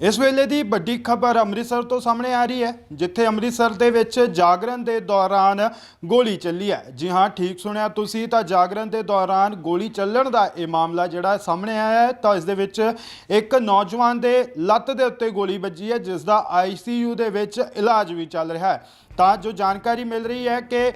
ਇਸ ਵੇਲੇ ਦੀ ਵੱਡੀ ਖਬਰ ਅੰਮ੍ਰਿਤਸਰ ਤੋਂ ਸਾਹਮਣੇ ਆ ਰਹੀ ਹੈ, ਜਿੱਥੇ ਅੰਮ੍ਰਿਤਸਰ ਦੇ ਵਿੱਚ ਜਾਗਰਣ ਦੇ ਦੌਰਾਨ ਗੋਲੀ ਚੱਲੀ ਹੈ। ਜੀ ਹਾਂ, ਠੀਕ ਸੁਣਿਆ ਤੁਸੀਂ, ਤਾਂ ਜਾਗਰਣ ਦੇ ਦੌਰਾਨ ਗੋਲੀ ਚੱਲਣ ਦਾ ਇਹ ਮਾਮਲਾ ਜਿਹੜਾ ਸਾਹਮਣੇ ਆਇਆ ਹੈ, ਤਾਂ ਇਸ ਦੇ ਵਿੱਚ ਇੱਕ ਨੌਜਵਾਨ ਦੇ ਲੱਤ ਦੇ ਉੱਤੇ ਗੋਲੀ ਵੱਜੀ ਹੈ, ਜਿਸ ਦਾ ਆਈਸੀਯੂ ਦੇ ਵਿੱਚ ਇਲਾਜ ਵੀ ਚੱਲ ਰਿਹਾ ਹੈ। ਤਾਂ ਜੋ ਜਾਣਕਾਰੀ ਮਿਲ ਰਹੀ ਹੈ ਕਿ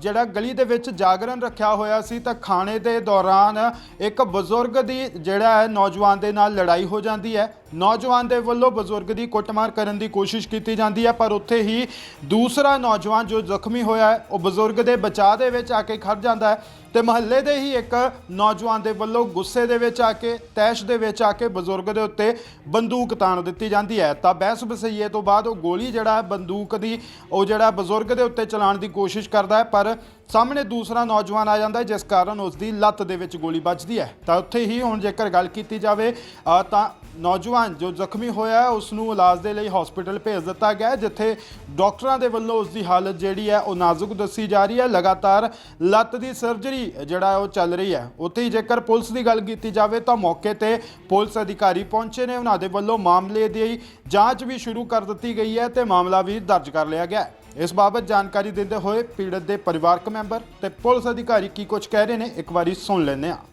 ਜਿਹੜਾ ਗਲੀ ਦੇ ਵਿੱਚ ਜਾਗਰਣ ਰੱਖਿਆ ਹੋਇਆ ਸੀ ਤਾਂ ਖਾਣੇ ਦੇ ਦੌਰਾਨ ਇੱਕ ਬਜ਼ੁਰਗ ਦੀ ਜਿਹੜਾ ਹੈ ਨੌਜਵਾਨ ਦੇ ਨਾਲ ਲੜਾਈ ਹੋ ਜਾਂਦੀ ਹੈ। ਨੌਜਵਾਨ ਦੇ ਵੱਲੋਂ ਬਜ਼ੁਰਗ ਦੀ ਕੁੱਟਮਾਰ ਕਰਨ ਦੀ ਕੋਸ਼ਿਸ਼ ਕੀਤੀ ਜਾਂਦੀ ਹੈ, ਪਰ ਉੱਥੇ ਹੀ ਦੂਸਰਾ ਨੌਜਵਾਨ ਜੋ ਜ਼ਖਮੀ ਹੋਇਆ ਹੈ, ਉਹ ਬਜ਼ੁਰਗ ਦੇ ਬਚਾਅ ਦੇ ਵਿੱਚ ਆ ਕੇ ਖੜ ਜਾਂਦਾ ਹੈ। ਤੇ ਮਹੱਲੇ ਦੇ ਹੀ ਇੱਕ ਨੌਜਵਾਨ ਦੇ ਵੱਲੋਂ ਗੁੱਸੇ ਦੇ ਵਿੱਚ ਆ ਕੇ, ਤੈਸ਼ ਦੇ ਵਿੱਚ ਆ ਕੇ ਬਜ਼ੁਰਗ ਦੇ ਉੱਤੇ ਬੰਦੂਕ ਤਾਣ ਦਿੱਤੀ ਜਾਂਦੀ ਹੈ। ਤਾਂ ਬਹਿਸ ਬਸਈਏ ਤੋਂ ਬਾਅਦ ਉਹ ਗੋਲੀ ਜਿਹੜਾ ਹੈ, ਬੰਦੂਕ ਦੀ ਉਹ ਜਿਹੜਾ ਬਜ਼ੁਰਗ ਦੇ ਉੱਤੇ ਚਲਾਉਣ ਦੀ ਕੋਸ਼ਿਸ਼ ਕਰਦਾ ਹੈ, ਪਰ ਸਾਹਮਣੇ ਦੂਸਰਾ ਨੌਜਵਾਨ ਆ ਜਾਂਦਾ ਹੈ, ਜਿਸ ਕਾਰਨ ਉਸ ਦੀ ਲੱਤ ਦੇ ਵਿੱਚ ਗੋਲੀ ਵੱਜਦੀ ਹੈ। ਤਾਂ ਉੱਥੇ ਹੀ ਹੁਣ ਜੇਕਰ ਗੱਲ ਕੀਤੀ ਜਾਵੇ ਤਾਂ ਨੌਜਵਾਨ ਜੋ ਜ਼ਖਮੀ ਹੋਇਆ ਹੈ ਉਸ ਨੂੰ ਇਲਾਜ ਦੇ ਲਈ ਹਸਪੀਟਲ ਭੇਜ ਦਿੱਤਾ ਗਿਆ ਹੈ, ਜਿੱਥੇ ਡਾਕਟਰਾਂ ਦੇ ਵੱਲੋਂ ਉਸ ਦੀ ਹਾਲਤ ਜਿਹੜੀ ਹੈ ਉਹ ਨਾਜ਼ੁਕ ਦੱਸੀ ਜਾ ਰਹੀ ਹੈ। ਲਗਾਤਾਰ ਲੱਤ ਦੀ ਸਰਜਰੀ ਜਿਹੜਾ ਹੈ ਉਹ ਚੱਲ ਰਹੀ ਹੈ। ਉੱਥੇ ਹੀ ਜੇਕਰ ਪੁਲਿਸ ਦੀ ਗੱਲ ਕੀਤੀ ਜਾਵੇ ਤਾਂ ਮੌਕੇ ਤੇ ਪੁਲਿਸ ਅਧਿਕਾਰੀ ਪਹੁੰਚੇ ਨੇ। ਉਹਨਾਂ ਦੇ ਵੱਲੋਂ ਮਾਮਲੇ ਦੀ ਜਾਂਚ ਵੀ ਸ਼ੁਰੂ ਕਰ ਦਿੱਤੀ ਗਈ ਹੈ ਤੇ ਮਾਮਲਾ ਵੀ ਦਰਜ ਕਰ ਲਿਆ ਗਿਆ ਹੈ। ਇਸ ਬਾਬਤ ਜਾਣਕਾਰੀ ਦਿੰਦੇ ਹੋਏ ਪੀੜਤ ਦੇ ਪਰਿਵਾਰਕ ਮੈਂਬਰ ਤੇ ਪੁਲਿਸ ਅਧਿਕਾਰੀ ਕੀ ਕੁਝ ਕਹਿ ਰਹੇ ਨੇ ਇੱਕ ਵਾਰੀ ਸੁਣ ਲੈਂਦੇ ਹਾਂ।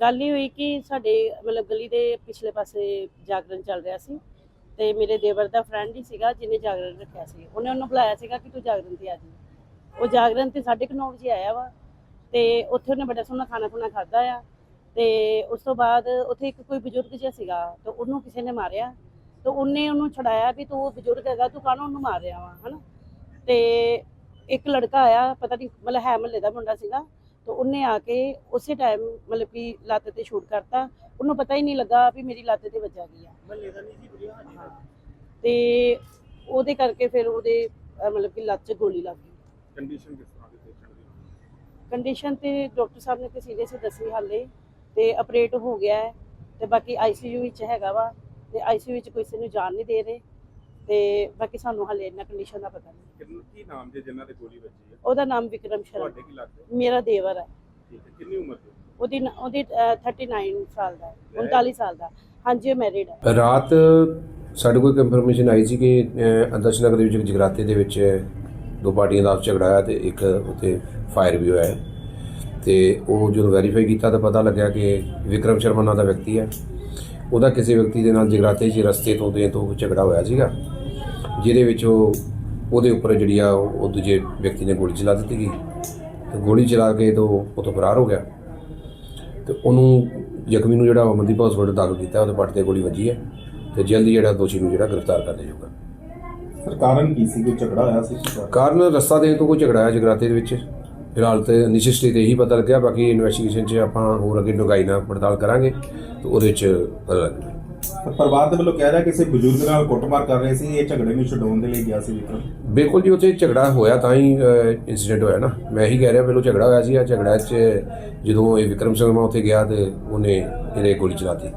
ਗੱਲ ਇਹ ਹੋਈ ਕਿ ਸਾਡੇ ਮਤਲਬ ਗਲੀ ਦੇ ਪਿਛਲੇ ਪਾਸੇ ਜਾਗਰਣ ਚੱਲ ਰਿਹਾ ਸੀ ਤੇ ਮੇਰੇ ਦੇਵਰ ਦਾ ਫਰੈਂਡ ਹੀ ਸੀਗਾ ਜਿਹਨੇ ਜਾਗਰਣ ਰੱਖਿਆ ਸੀ। ਉਹਨੇ ਉਹਨੂੰ ਬੁਲਾਇਆ ਸੀਗਾ ਕਿ ਤੂੰ ਜਾਗਰਣ ਤੇ ਆ ਜੀ ਉਹ ਜਾਗਰਣ ਤੇ 9:30 ਵਜੇ ਆਇਆ ਵਾ ਤੇ ਉੱਥੇ ਉਹਨੇ ਬੜਾ ਸੋਹਣਾ ਖਾਣਾ ਖੁਣਾ ਖਾਦਾ ਆ ਤੇ ਉਸ ਤੋਂ ਬਾਅਦ ਉੱਥੇ ਇੱਕ ਕੋਈ ਬਜ਼ੁਰਗ ਜਿਹਾ ਸੀਗਾ ਤੇ ਉਹਨੂੰ ਕਿਸੇ ਨੇ ਮਾਰਿਆ ਤੇ ਉਹਨੇ ਉਹਨੂੰ ਛਡਾਇਆ ਵੀ ਤੂੰ ਬਜ਼ੁਰਗ ਹੈਗਾ, ਤੂੰ ਕਾਹਨੂੰ ਉਹਨੂੰ ਮਾਰ ਰਿਹਾ ਵਾ, ਹਨਾ? ਤੇ ਇੱਕ ਲੜਕਾ ਆਇਆ, ਪਤਾ ਨਹੀਂ ਮਤਲਬ ਹੈ ਮਹੱਲੇ ਦਾ ਮੁੰਡਾ ਸੀਗਾ ਤੇ ਉਹਨੇ ਆ ਕੇ ਉਸੇ ਟਾਈਮ ਮਤਲਬ ਕਿ ਲੱਤ ਤੇ ਸ਼ੂਟ ਕਰਤਾ। ਉਹਨੂੰ ਪਤਾ ਹੀ ਨਹੀਂ ਲੱਗਾ ਵੀ ਮੇਰੀ ਲੱਤ ਤੇ ਵੱਜਾ ਗਈ ਆ। ਮਹੱਲੇ ਦਾ ਨਹੀਂ ਸੀ ਬੁਲਿਆ ਹਾਂ। ਤੇ ਉਹਦੇ ਕਰਕੇ ਫਿਰ ਉਹਦੇ ਅਹ ਮਤਲਬ ਕਿ ਲੱਤ 'ਚ ਗੋਲੀ ਲੱਗ ਗਈ। ਕੰਡੀਸ਼ਨ ਕਿਸ ਤਰ੍ਹਾਂ ਦੀ ਪੇਸ਼ੈਂਟ ਦੀ? ਕੰਡੀਸ਼ਨ ਤੇ ਡਾਕਟਰ ਸਾਹਿਬ ਨੇ ਤੇ ਸੀਰੀਅਸ ਦੱਸੀ ਹਾਲੇ। ਤੇ ਆਪਰੇਟ ਹੋ ਗਿਆ ਹੈ। ਤੇ ਬਾਕੀ ਆਈਸੀਯੂ ਵਿੱਚ ਹੈਗਾ ਵਾ। ਤੇ ਆਈਸੀਯੂ ਵਿੱਚ ਕਿਸੇ ਨੂੰ ਜਾਣ ਨਹੀਂ ਦੇ ਰਹੇ। ਤੇ ਬਾਕੀ ਸਾਨੂੰ ਹਾਲੇ ਇੰਨਾ ਕੰਡੀਸ਼ਨ ਦਾ ਪਤਾ ਨਹੀਂ। ਕਿੰਨ ਕੀ ਨਾਮ ਜੇ ਜਿਨ੍ਹਾਂ ਤੇ ਗੋਲੀ ਵੱਜੀ ਹੈ? ਉਹਦਾ ਨਾਮ ਵਿਕਰਮ ਸ਼ਰਮਾ। ਤੁਹਾਡੇ ਕੀ ਲੱਗਦਾ? ਮੇਰਾ ਦੇਵਰ ਹੈ। ਠੀਕ ਹੈ ਕਿੰਨੀ ਉਮਰ ਦੇ? ਉਹਦੀ ਨ- ਉਹਦੀ ਅਹ, 39 ਸਾਲ ਦਾ ਹੈ, 39 ਸਾਲ ਦਾ। ਹਾਂਜੀ ਉਹ ਮੈਰਿਡ ਹੈ। ਰਾਤ ਸਾਡੇ ਕੋਲ ਇਨਫੋਰਮੇਸ਼ਨ ਆਈ ਸੀ ਕਿ ਅਹ, ਆਦਰਸ਼ ਨਗਰ ਦੇ ਵਿੱਚ ਇੱਕ ਜਗਰਾਤੇ ਦੇ ਵਿੱਚ ਦੋ ਪਾਰਟੀਆਂ ਦਾ ਆਪਸ ਝਗੜਾ ਹੋਇਆ ਤੇ ਇੱਕ ਉੱਥੇ ਫਾਇਰ ਵੀ ਹੋਇਆ ਹੈ। ਤੇ ਉਹ ਜਦੋਂ ਵੈਰੀਫਾਈ ਕੀਤਾ ਤਾਂ ਪਤਾ ਲੱਗਿਆ ਕਿ ਵਿਕਰਮ ਸ਼ਰਮਾ ਨਾਂ ਦਾ ਵਿਅਕਤੀ ਹੈ। ਉਹਦਾ ਕਿਸੇ ਵਿਅਕਤੀ ਦੇ ਨਾਲ ਜਗਰਾਤੇ 'ਚ ਰਸਤੇ ਤੋਂ ਦੇ ਤੋਂ ਝਗੜਾ ਹੋਇਆ ਸੀਗਾ ਜਿਹਦੇ ਵਿੱਚ ਉਹ ਉਹਦੇ ਉੱਪਰ ਜਿਹੜੀ ਆ ਉਹ ਦੂਜੇ ਵਿਅਕਤੀ ਨੇ ਗੋਲੀ ਚਲਾ ਦਿੱਤੀ ਗਈ। ਤੇ ਗੋਲੀ ਚਲਾ ਕੇ ਤੋਂ ਉਹ ਤੋਂ ਫਰਾਰ ਹੋ ਗਿਆ। ਤੇ ਉਹਨੂੰ ਜ਼ਖਮੀ ਨੂੰ ਜਿਹੜਾ ਅਮਨਦੀਪ ਹਸਪਤਾਲ ਦਾਖਲ ਕੀਤਾ ਉਹਦੇ ਪੱਟ ਤੇ ਗੋਲੀ ਵੱਜੀ ਹੈ। ਤੇ ਜਲਦੀ ਜਿਹੜਾ ਦੋਸ਼ੀ ਨੂੰ ਜਿਹੜਾ ਗ੍ਰਿਫਤਾਰ ਕਰ ਲਿਆ ਜਾਊਗਾ। ਸਰ ਕਾਰਨ ਕੀ ਸੀ? ਕੋਈ ਝਗੜਾ ਹੋਇਆ ਸੀ? ਕਾਰਨ? ਰਸਤਾ ਦੇਣ ਤੋਂ ਕੋਈ ਝਗੜਾ ਹੈ ਜਗਰਾਤੇ ਦੇ ਵਿੱਚ। ਫਿਲਹਾਲ ਤੇ ਨਿਸ਼ਚਿਤ ਤੇ ਇਹੀ ਪਤਾ ਲੱਗਿਆ ਬਾਕੀ ਇਨਵੈਸਟੀਗੇਸ਼ਨ 'ਚ ਆਪਾਂ ਹੋਰ ਅੱਗੇ ਡੂੰਘਾਈ ਨਾਲ ਪੜਤਾਲ ਕਰਾਂਗੇ ਤੇ ਉਹਦੇ 'ਚ ਪਤਾ ਲੱਗੇਗਾ ਸਰ, ਪਰਿਵਾਰ ਦੇ ਵੱਲੋਂ ਕਹਿ ਰਿਹਾ ਕਿਸੇ ਬਜ਼ੁਰਗ ਨਾਲ ਕੁੱਟਮਾਰ ਕਰ ਰਹੇ ਸੀ ਇਹ ਝਗੜੇ ਨੂੰ ਛਡਾਉਣ ਦੇ ਲਈ ਗਿਆ ਸੀ ਵਿਕਰਮ। ਬਿਲਕੁਲ ਜੀ ਉੱਥੇ ਝਗੜਾ ਹੋਇਆ ਤਾਂ ਹੀ ਇਨਸੀਡੈਂਟ ਹੋਇਆ ਨਾ। ਮੈਂ ਇਹੀ ਕਹਿ ਰਿਹਾ ਪਹਿਲਾਂ ਝਗੜਾ ਹੋਇਆ ਸੀ ਆ ਝਗੜਾ 'ਚ ਜਦੋਂ ਇਹ ਵਿਕਰਮ ਸਿੰਘ ਉੱਥੇ ਗਿਆ ਤੇ ਉਹਨੇ ਇਹਦੇ ਗੋਲੀ ਚਲਾਤੀ